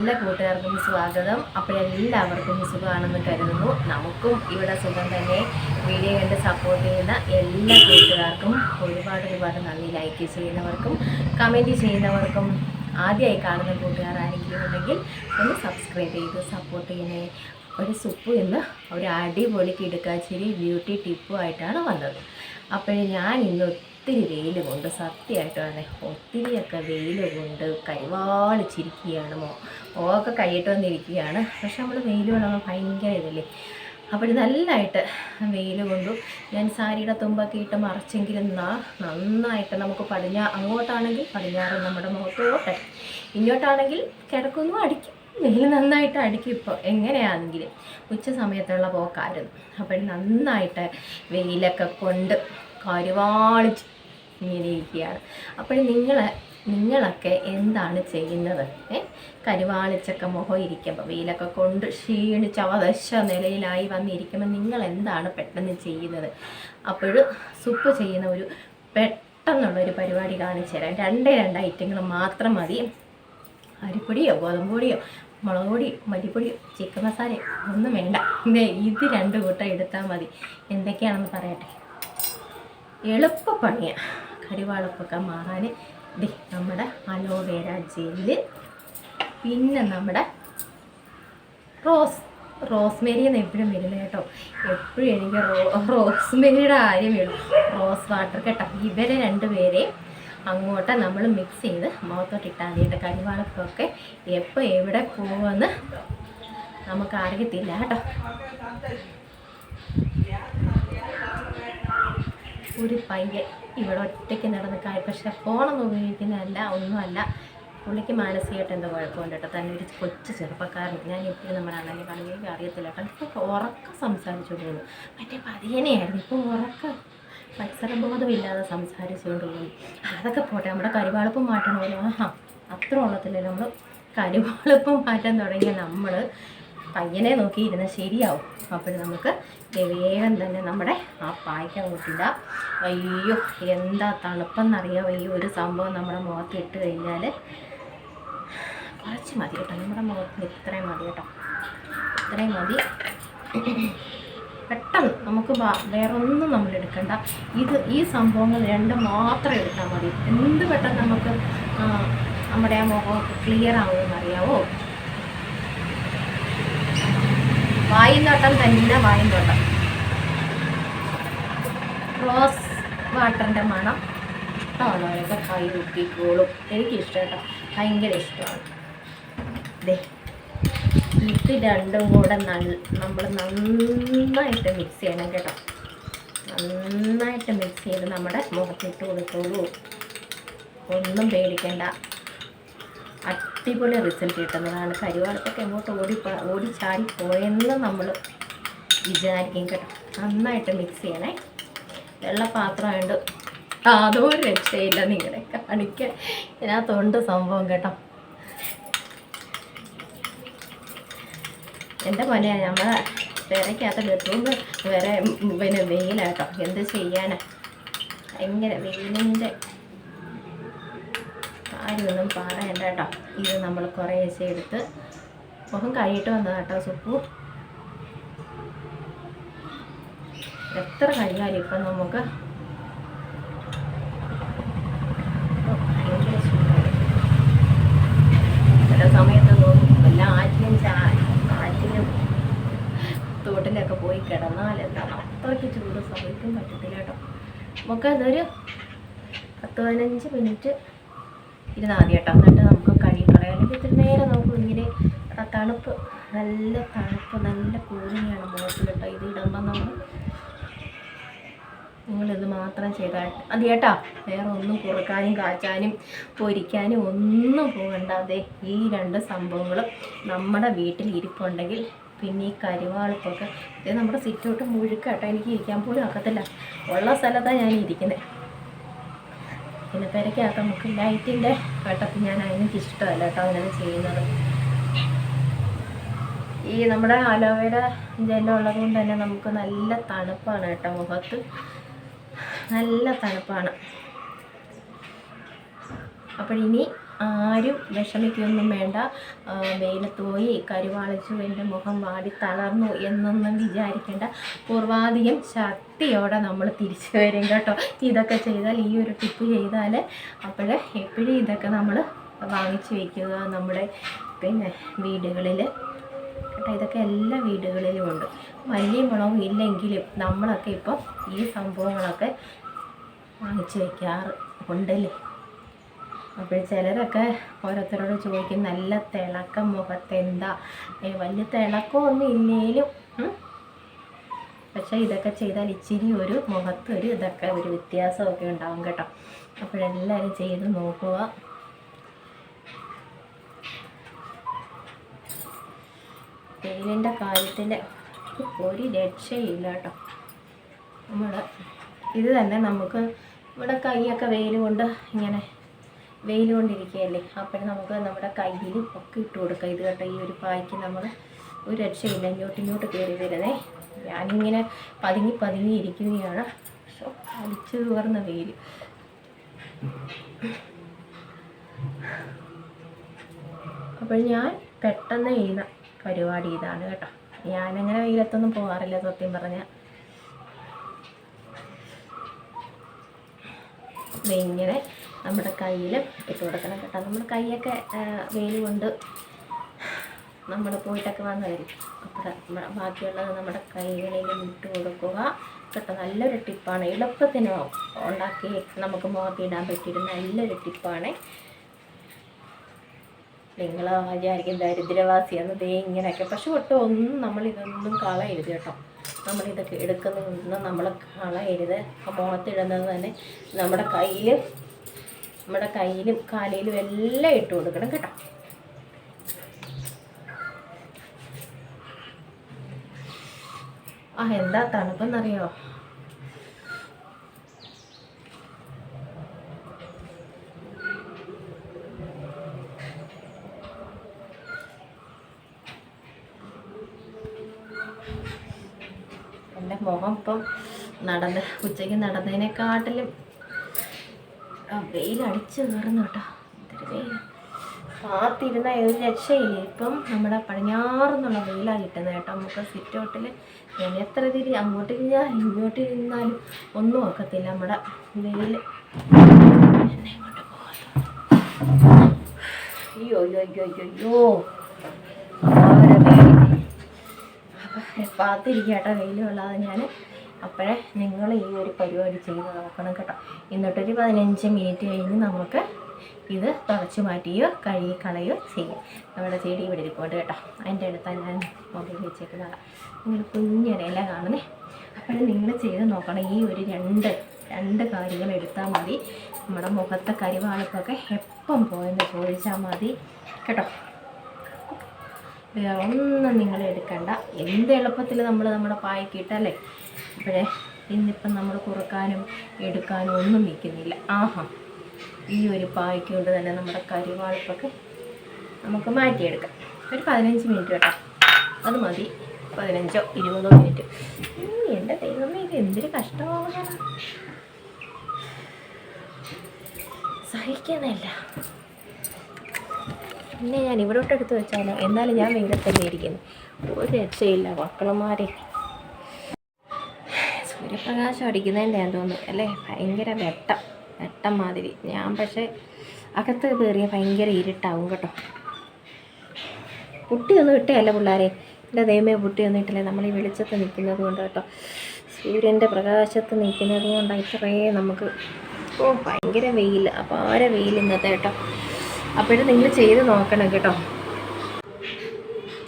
എല്ലാ കൂട്ടുകാർക്കും സ്വാഗതം. അപ്പോൾ എല്ലാവർക്കും സുഖമാണെന്ന് കരുതുന്നു. നമുക്കും ഇവിടെ സുഖം തന്നെ. വീഡിയോ കണ്ട് സപ്പോർട്ട് ചെയ്യുന്ന എല്ലാ കൂട്ടുകാർക്കും ഒരുപാട് ഒരുപാട് നന്ദി. ലൈക്ക് ചെയ്യുന്നവർക്കും കമന്റ് ചെയ്യുന്നവർക്കും ആദ്യമായി കാണുന്ന ഉണ്ടെങ്കിൽ ഒന്ന് സബ്സ്ക്രൈബ് ചെയ്ത് സപ്പോർട്ട് ചെയ്യണേ. ഒരു സുപ്പ് ഇന്ന് ഒരു അടിപൊളി കിടുക്കാച്ചിരി ബ്യൂട്ടി ടിപ്പുമായിട്ടാണ് വന്നത്. അപ്പോൾ ഞാൻ ഇന്ന് ഒത്തിരി വെയിൽ കൊണ്ട് സത്യമായിട്ടാണ് ഒത്തിരിയൊക്കെ വെയിൽ കൊണ്ട് കരിവാളിച്ചിരിക്കുകയാണ് മോ ഓക്കെ കൈയിട്ട് വന്നിരിക്കുകയാണ്. പക്ഷെ നമ്മൾ വെയിൽ കൊണ്ടാകുമ്പോൾ ഭയങ്കര ഇതല്ലേ? അപ്പോൾ നല്ലതായിട്ട് വെയിൽ കൊണ്ടു ഞാൻ സാരിയുടെ തുമ്പൊക്കെ ഇട്ട് മറച്ചെങ്കിലും നന്നായിട്ട് നമുക്ക് പടിഞ്ഞാ അങ്ങോട്ടാണെങ്കിൽ പടിഞ്ഞാറ് നമ്മുടെ മുഖത്തോട്ടെ. ഇങ്ങോട്ടാണെങ്കിൽ കിടക്കുന്നു അടിക്കും. വെയിൽ നന്നായിട്ട് അടിക്കും ഇപ്പോൾ എങ്ങനെയാണെങ്കിലും. ഉച്ച സമയത്തുള്ള പോക്കായിരുന്നു. അപ്പോൾ നന്നായിട്ട് വെയിലൊക്കെ കൊണ്ട് കരുവാളിച്ച് ഇങ്ങനെ ഇരിക്കുകയാണ്. അപ്പോൾ നിങ്ങൾ നിങ്ങളൊക്കെ എന്താണ് ചെയ്യുന്നത്? ഏ? കരുവാളിച്ചൊക്കെ മുഖം ഇരിക്കുമ്പോൾ വെയിലൊക്കെ കൊണ്ട് ക്ഷീണിച്ച് അവദശ നിലയിലായി വന്നിരിക്കുമ്പോൾ നിങ്ങൾ എന്താണ് പെട്ടെന്ന് ചെയ്യുന്നത്? അപ്പോൾ സുപ്പ് ചെയ്യുന്ന ഒരു പെട്ടെന്നുള്ളൊരു പരിപാടി കാണിച്ചു തരാം രണ്ടേ രണ്ട് ഐറ്റങ്ങൾ മാത്രം മതി. അരിപ്പൊടിയോ ഗോതമ്പൊടിയോ മുളക് പൊടിയോ മല്ലിപ്പൊടിയോ ചിക്കൻ മസാലയോ ഒന്നും വേണ്ട. ഇത് രണ്ട് കൂട്ടം എടുത്താൽ മതി. എന്തൊക്കെയാണെന്ന് പറയട്ടെ. എളുപ്പ എളുപ്പപ്പണിയാണ് കരിവാളപ്പൊക്കെ മാറാൻ. ദേ നമ്മുടെ അലോവേര ജെല്ല്. പിന്നെ നമ്മുടെ റോസ് റോസ്മേരി എന്ന് എപ്പോഴും വരുന്നത് കേട്ടോ. എപ്പോഴും എനിക്ക് റോ റോസ്മേരിയുടെ കാര്യം വേണം. റോസ് വാട്ടർ കേട്ടോ. ഇവരെ രണ്ടുപേരെയും അങ്ങോട്ട് നമ്മൾ മിക്സ് ചെയ്ത് മുഖത്തോട്ട് ഇട്ടാൽ മതി. കേട്ടോ കരിവാളപ്പൊക്കെ എപ്പോൾ എവിടെ പോകുമെന്ന് നമുക്ക് അറിയത്തില്ല കേട്ടോ. ഒരു പയ്യൻ ഇവിടെ ഒറ്റയ്ക്ക് നടന്ന് കാര്യം. പക്ഷേ ഫോണൊന്നും ഉപയോഗിക്കുന്നതല്ല ഒന്നുമല്ല. പുള്ളിക്ക് മാനസികമായിട്ട് എന്തോ കുഴപ്പമുണ്ട് കേട്ടോ. തന്നെ ഒരു കൊച്ചു ചെറുപ്പക്കാരൻ. ഞാൻ എപ്പോഴും നമ്മുടെ അണ്ണനെ കാണുമ്പോൾ അറിയത്തില്ല കേട്ടോ. ഇപ്പോൾ ഉറക്കം പോകുന്നു മറ്റേ പതിയനെയായിരുന്നു. ഇപ്പോൾ ഉറക്കം മത്സരബോധമില്ലാതെ സംസാരിച്ചുകൊണ്ടുള്ളത് അതൊക്കെ പോട്ടെ നമ്മുടെ കരിവാളപ്പം മാറ്റണമല്ലോ. ആഹാ അത്ര ഉള്ളത്തില്ലല്ലോ നമ്മൾ കരിവാളപ്പം മാറ്റാൻ തുടങ്ങിയ നമ്മൾ പയ്യനെ നോക്കിയിരുന്ന ശരിയാവും. അപ്പോൾ നമുക്ക് വേഗം തന്നെ നമ്മുടെ ആ പായ്ക്ക കൂട്ടില്ല അയ്യോ എന്താ തണുപ്പെന്നറിയാം ഈ ഒരു സംഭവം നമ്മുടെ മുഖത്ത് ഇട്ട് കഴിഞ്ഞാൽ കുറച്ച് മതി കേട്ടോ നമ്മുടെ മുഖത്തിന് ഇത്രയും മതി കേട്ടോ. ഇത്രയും മതി. പെട്ടെന്ന് നമുക്ക് വേറൊന്നും നമ്മൾ എടുക്കണ്ട. ഇത് ഈ സംഭവങ്ങൾ രണ്ട് മാത്രം എടുത്താൽ മതി. എന്ത് പെട്ടെന്ന് നമുക്ക് നമ്മുടെ ആ മുഖം ക്ലിയർ ആവുമെന്ന് അറിയാവോ? വായും തോട്ടം തന്നെ വായും തോട്ടം. റോസ് വാട്ടറിന്റെ മണം. ഇഷ്ടമുള്ളവരൊക്കെ കൈ ഊക്കിക്കോളും എനിക്കിഷ്ടം കേട്ടോ. ഭയങ്കര ഇഷ്ടമാണ്. ദേ ഇത് രണ്ടും കൂടെ നമ്മൾ നന്നായിട്ട് മിക്സ് ചെയ്യണം കേട്ടോ. നന്നായിട്ട് മിക്സ് ചെയ്ത് നമ്മുടെ മുഖത്തിട്ട് കൊടുത്തോളൂ. ഒന്നും പേടിക്കണ്ട. അടിപൊളി റിസൾട്ട് കിട്ടുന്നതാണ്. കരിവാളത്തൊക്കെ എങ്ങോട്ട് ഓടി ഓടി ചാടി പോയെന്ന് നമ്മൾ വിചാരിക്കും കേട്ടോ. നന്നായിട്ട് മിക്സ് ചെയ്യണേ. വെള്ളപാത്രമായിട്ട് അതോ രക്ഷയില്ല നിങ്ങളെ കാണിക്കാൻ. ഇതിനകത്തുണ്ട് സംഭവം കേട്ടോ. എന്റെ മോനെ നമ്മളെ വേറെക്കകത്ത് ബെഡ്റൂം വേറെ പിന്നെ വെയിലാട്ടോ. എന്ത് ചെയ്യാനാ? ഭയങ്കര വെയിലിന്റെ കാര്യമൊന്നും പറയണ്ട കേട്ടോ. ഇത് നമ്മൾ കുറേ കുറേശ്ശെ എടുത്ത് മുഖം കഴിയിട്ട് വന്നതാ കേട്ടോ സുപ്പു. എത്ര കഴിഞ്ഞാലും ഇപ്പം നമുക്ക്? തോട്ടിലൊക്കെ പോയി കിടന്നാൽ എന്താണ് അത്രയ്ക്ക് ചൂട് സഹിക്കാൻ പറ്റത്തില്ല കേട്ടോ. നമുക്ക് അതൊരു പത്ത് പതിനഞ്ച് മിനിറ്റ് ഇരുന്നാൽ മതി കേട്ടോ. എന്നിട്ട് നമുക്ക് കഴുകി കളയാം. അല്ലെങ്കിൽ ഇത്തിരി നേരം നമുക്ക് ഇങ്ങനെ തണുപ്പ് നല്ല തണുപ്പ് നല്ല കൂലിങ്ങാണ് മുഖത്തിൽ കേട്ടോ. ഇത് ഇടുമ്പോൾ നമ്മൾ നിങ്ങളിത് മാത്രം ചെയ്താൽ അത് കേട്ടാ. വേറെ ഒന്നും കുറുക്കാനും കാച്ചാനും പൊരിക്കാനും ഒന്നും പോകണ്ട. അതെ ഈ രണ്ട് സംഭവങ്ങളും നമ്മുടെ വീട്ടിൽ ഇരിപ്പുണ്ടെങ്കിൽ പിന്നെ ഈ കരിവാളിപ്പൊക്കെ. ഇത് നമ്മുടെ സിറ്റോട്ട് മുഴുക്കാട്ടോ എനിക്ക് ഇരിക്കാൻ പോലും ഒക്കത്തില്ല ഉള്ള സ്ഥലത്താണ് ഞാൻ ഇരിക്കുന്നത് പിന്നെ പെരക്കകത്ത് നമുക്ക് ലൈറ്റിന്റെ കട്ടപ്പ് ഞാൻ അതിനൊക്കെ ഇഷ്ടമല്ല കേട്ടോ അങ്ങനെ ചെയ്യുന്നത്. ഈ നമ്മുടെ അലോവേര ജെല്ല് ഉള്ളത് കൊണ്ട് തന്നെ നമുക്ക് നല്ല തണുപ്പാണ് കേട്ടോ മുഖത്ത്. നല്ല തണുപ്പാണ്. അപ്പോൾ ഇനി ആരും വിഷമിക്കൊന്നും വേണ്ട. വെയിലത്ത് പോയി കരുവാളിച്ചു എന്റെ മുഖം വാടി തളർന്നു എന്നൊന്നും വിചാരിക്കേണ്ട. പൂർവാധികം ശക്തിയോടെ നമ്മൾ തിരിച്ചു വരും കേട്ടോ. ഇതൊക്കെ ചെയ്താൽ ഈ ഒരു ടിപ്പ് ചെയ്താൽ അപ്പോൾ എപ്പോഴും ഇതൊക്കെ നമ്മൾ വാങ്ങിച്ചു വയ്ക്കുക നമ്മുടെ പിന്നെ വീടുകളിൽ. കേട്ടോ ഇതൊക്കെ എല്ലാ വീടുകളിലും ഉണ്ട്. വലിയ മുളകും ഇല്ലെങ്കിലും നമ്മളൊക്കെ ഇപ്പം ഈ സംഭവങ്ങളൊക്കെ വാങ്ങിച്ചു വയ്ക്കാറ് ഉണ്ടല്ലേ അപ്പോൾ ചിലരൊക്കെ ഓരോരുത്തരോട് ചോദിക്കും നല്ല തിളക്കം മുഖത്ത് എന്താ? ഏ, വലിയ തിളക്കമൊന്നും ഇല്ലേലും. പക്ഷേ ഇതൊക്കെ ചെയ്താൽ ഇച്ചിരി ഒരു മുഖത്ത് ഒരു ഇതൊക്കെ ഒരു വ്യത്യാസമൊക്കെ ഉണ്ടാവും കേട്ടോ. അപ്പോഴെല്ലാവരും ചെയ്ത് നോക്കുക. തേനിന്റെ കാര്യത്തിൽ ഒരു രക്ഷയില്ല കേട്ടോ. നമ്മൾ ഇത് തന്നെ നമുക്ക് ഇവിടെ കൈയൊക്കെ വെയിൽ കൊണ്ട് ഇങ്ങനെ വെയിൽ കൊണ്ടിരിക്കുകയല്ലേ അപ്പോൾ നമുക്ക് നമ്മുടെ കയ്യിൽ ഒക്കെ ഇട്ട് കൊടുക്കാം. ഇത് കേട്ടോ ഈ ഒരു പായ്ക്ക് നമ്മൾ ഒരു രക്ഷയില്ല. ഇങ്ങോട്ട് ഇങ്ങോട്ട് കയറി വരുന്നേ. ഞാനിങ്ങനെ പതുങ്ങി പതുങ്ങി ഇരിക്കുകയാണ്. അടിച്ചു തുറന്ന വെയിൽ അപ്പോൾ ഞാൻ പെട്ടെന്ന് ചെയ്യുന്ന പരിപാടി ഇതാണ് കേട്ടോ. ഞാനങ്ങനെ വെയിലത്തൊന്നും പോകാറില്ല സത്യം പറഞ്ഞാൽ ഇങ്ങനെ നമ്മുടെ കയ്യിൽ ഇട്ട് കൊടുക്കണം കേട്ടോ. നമ്മുടെ കൈയൊക്കെ വെയിൽ കൊണ്ട് നമ്മൾ പോയിട്ടൊക്കെ വന്നതായിരിക്കും. അപ്പോൾ ബാക്കിയുള്ളത് നമ്മുടെ കൈകളിലും ഇട്ട് കൊടുക്കുക. കേട്ടോ നല്ലൊരു ടിപ്പാണ്. എളുപ്പത്തിന് ഉണ്ടാക്കി നമുക്ക് മുഖത്തിടാൻ പറ്റിയൊരു നല്ലൊരു ടിപ്പാണ്. നിങ്ങൾ വിചാരിക്കും ദരിദ്രവാസിയാണ് ദേ ഇങ്ങനെയൊക്കെ. പക്ഷെ ഒട്ടും ഒന്നും നമ്മളിതൊന്നും കളയരുത് കേട്ടോ. നമ്മളിതൊക്കെ എടുക്കുന്നതൊന്നും നമ്മൾ കളയരുത്. മുഖത്തിടുന്നത് തന്നെ നമ്മുടെ കയ്യിൽ നമ്മുടെ കയ്യിലും കാലയിലും എല്ലാം ഇട്ട് കൊടുക്കണം കേട്ടോ. ആ എന്താ തണുപ്പെന്നറിയോ? എന്റെ മുഖം ഇപ്പം നടന്ന് ഉച്ചയ്ക്ക് നടന്നതിനെക്കാട്ടിലും വെയിലടിച്ച് കയറുന്നു കേട്ടോ. കാത്തിരുന്ന ഒരു രക്ഷയില്ല? ഇപ്പം നമ്മുടെ പടിഞ്ഞാറെന്നുള്ള വെയിലാണ് കിട്ടുന്നത് കേട്ടോ. നമുക്ക് സിറ്റ് ഔട്ടിൽ ഞാൻ എത്ര തിരി അങ്ങോട്ട് തിരിഞ്ഞാൽ ഇങ്ങോട്ട് ഇരുന്നാലും ഒന്നും ഒക്കത്തില്ല നമ്മുടെ വെയിൽ ഇങ്ങോട്ട് അയ്യോ അയ്യോ അയ്യോ അയ്യോ അയ്യോ. ഓരോ വെയിൽ ഞാൻ അപ്പോഴേ നിങ്ങൾ ഈ ഒരു പരിപാടി ചെയ്ത് നോക്കണം കേട്ടോ. എന്നിട്ടൊരു പതിനഞ്ച് മിനിറ്റ് കഴിഞ്ഞ് നമുക്ക് ഇത് തുടച്ച് മാറ്റിയോ കഴുകി കളയോ ചെയ്യാം. നമ്മുടെ ചെടി ഇവിടെ ഇരിപ്പുണ്ട് കേട്ടോ. അതിന്റെ അടുത്താണ് ഞാൻ മൊബൈൽ വെച്ചേക്കുന്നത്. നിങ്ങൾ കുഞ്ഞൊരില കാണുന്നേ. അപ്പോഴും നിങ്ങൾ ചെയ്ത് നോക്കണം. ഈ ഒരു രണ്ട് രണ്ട് കാര്യങ്ങൾ എടുത്താൽ മതി. നമ്മുടെ മുഖത്തെ കരിവാളിപ്പൊക്കെ എപ്പം പോയെന്ന് ചോദിച്ചാൽ മതി. കേട്ടോ. വേറെ ഒന്നും നിങ്ങൾ എടുക്കണ്ട. എന്ത് എളുപ്പത്തിൽ നമ്മൾ നമ്മുടെ പായ്ക്ക് ഇട്ടല്ലേ അപ്പോഴേ ഇന്നിപ്പം നമ്മൾ കുറുക്കാനും എടുക്കാനും ഒന്നും നിൽക്കുന്നില്ല. ആഹാ ഈ ഒരു പായ്ക്ക് കൊണ്ട് തന്നെ നമ്മുടെ കരിവാളിപ്പൊക്കെ നമുക്ക് മാറ്റിയെടുക്കാം. ഒരു പതിനഞ്ച് മിനിറ്റ് കേട്ടോ. അത് മതി. പതിനഞ്ചോ ഇരുപതോ മിനിറ്റ്. എന്റെ ദൈവമേ ഇത് എന്തൊരു കഷ്ടമാണ് സഹിക്കുന്നില്ല. പിന്നെ ഞാൻ ഇവിടോട്ട് എടുത്ത് വെച്ചാലോ? എന്നാലും ഞാൻ വെയിലത്തല്ലേ ഇരിക്കുന്നു. ഒരു രക്ഷയില്ല മക്കളന്മാരെ. സൂര്യപ്രകാശം അടിക്കുന്നതിന്റെ ഞാൻ തോന്നുന്നു അല്ലേ? ഭയങ്കര വെട്ടം വെട്ടം മാതിരി. ഞാൻ പക്ഷേ അകത്ത് കയറിയ ഭയങ്കര ഇരുട്ടാവും കേട്ടോ. പുട്ടിയൊന്നും ഇട്ടയല്ല പിള്ളേരെ? എന്റെ ദൈവമേ പുട്ടിയൊന്നും ഇട്ടില്ല? നമ്മൾ ഈ വെളിച്ചത്ത് നിൽക്കുന്നത് കൊണ്ട് കേട്ടോ. സൂര്യന്റെ പ്രകാശത്ത് നിൽക്കുന്നത് കൊണ്ടാണ് ഇത്രയും നമുക്ക് ഓ ഭയങ്കര വെയിൽ അപാര വെയിൽ ഇന്നത്തെ കേട്ടോ. അപ്പോഴും നിങ്ങൾ ചെയ്ത് നോക്കണം കേട്ടോ.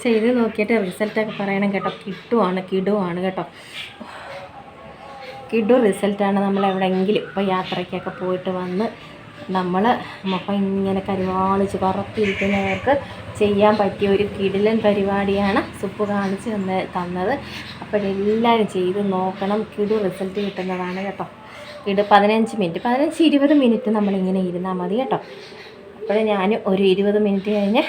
ചെയ്ത് നോക്കിയിട്ട് റിസൾട്ടൊക്കെ പറയണം കേട്ടോ. കിട്ടുവാണ് കിടുവാണ് കേട്ടോ. കിടു റിസൾട്ടാണ് നമ്മൾ എവിടെയെങ്കിലും ഇപ്പോൾ യാത്രയ്ക്കൊക്കെ പോയിട്ട് വന്ന് നമ്മൾ മുഖം ഇങ്ങനെ കരുവാളിച്ച് കറുത്തിരിക്കുന്നവർക്ക് ചെയ്യാൻ പറ്റിയ ഒരു കിടിലൻ പരിപാടിയാണ് സുപ്പ് കാണിച്ച് തന്ന തന്നത്. അപ്പോഴെല്ലാവരും ചെയ്ത് നോക്കണം. കിടു റിസൾട്ട് കിട്ടുന്നതാണ് കേട്ടോ. കിടു പതിനഞ്ച് മിനിറ്റ് പതിനഞ്ച് ഇരുപത് മിനിറ്റ് നമ്മളിങ്ങനെ ഇരുന്നാൽ മതി കേട്ടോ. അപ്പോൾ ഞാൻ ഒരു ഇരുപത് മിനിറ്റ് കഴിഞ്ഞ്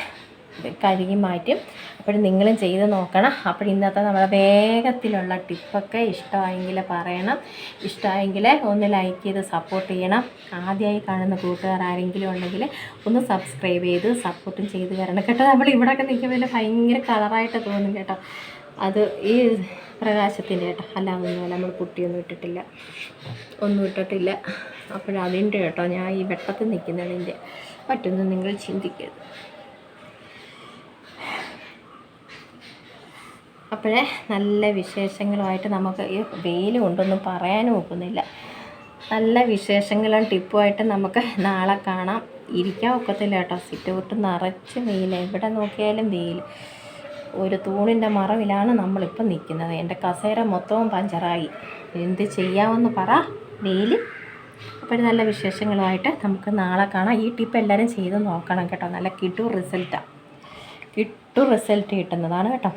കഴുകി മാറ്റും. അപ്പോൾ നിങ്ങളും ചെയ്ത് നോക്കണം. അപ്പോൾ ഇന്നത്തെ നമ്മുടെ വേഗത്തിലുള്ള ടിപ്പൊക്കെ ഇഷ്ടമായെങ്കിൽ പറയണം. ഇഷ്ടമായെങ്കിൽ ഒന്ന് ലൈക്ക് ചെയ്ത് സപ്പോർട്ട് ചെയ്യണം. ആദ്യമായി കാണുന്ന കൂട്ടുകാർ ആരെങ്കിലും ഉണ്ടെങ്കിൽ ഒന്ന് സബ്സ്ക്രൈബ് ചെയ്ത് സപ്പോർട്ടും ചെയ്ത് തരണം കേട്ടോ. നമ്മൾ ഇവിടെയൊക്കെ നിൽക്കുമ്പോൾ ഭയങ്കര കളറായിട്ട് തോന്നും കേട്ടോ. അത് ഈ പ്രകാശത്തിന്റെ കേട്ടോ. അല്ല നമ്മൾ പുട്ടിയൊന്നും ഇട്ടിട്ടില്ല. ഒന്നും ഇട്ടിട്ടില്ല. അപ്പോഴതിന്റെ കേട്ടോ ഞാൻ ഈ വെട്ടത്തിൽ നിൽക്കുന്നതിന്റെ പറ്റുന്ന നിങ്ങൾ ചിന്തിക്കരുത്. അപ്പോഴേ നല്ല വിശേഷങ്ങളുമായിട്ട് നമുക്ക് ഈ വെയിൽ കൊണ്ടൊന്നും പറയാനും ഒക്കുന്നില്ല. നല്ല വിശേഷങ്ങളും ടിപ്പുമായിട്ട് നമുക്ക് നാളെ കാണാം. ഇരിക്കാൻ ഒക്കത്തില്ല കേട്ടോ. സിറ്റ് ഔട്ട് നിറച്ച് വെയിൽ. എവിടെ നോക്കിയാലും വെയിൽ. ഒരു തൂണിന്റെ മറവിലാണ് നമ്മളിപ്പോൾ നിൽക്കുന്നത്. എന്റെ കസേര മൊത്തവും പഞ്ചറായി. എന്ത് ചെയ്യാമെന്ന് പറ. വെയിൽ. അപ്പോൾ നല്ല വിശേഷങ്ങളുമായിട്ട് നമുക്ക് നാളെ കാണാം. ഈ ടിപ്പ് എല്ലാവരും ചെയ്ത് നോക്കണം കേട്ടോ. നല്ല കിട്ടു റിസൾട്ടാണ് കിട്ടു റിസൾട്ട് കിട്ടുന്നതാണ് കേട്ടോ.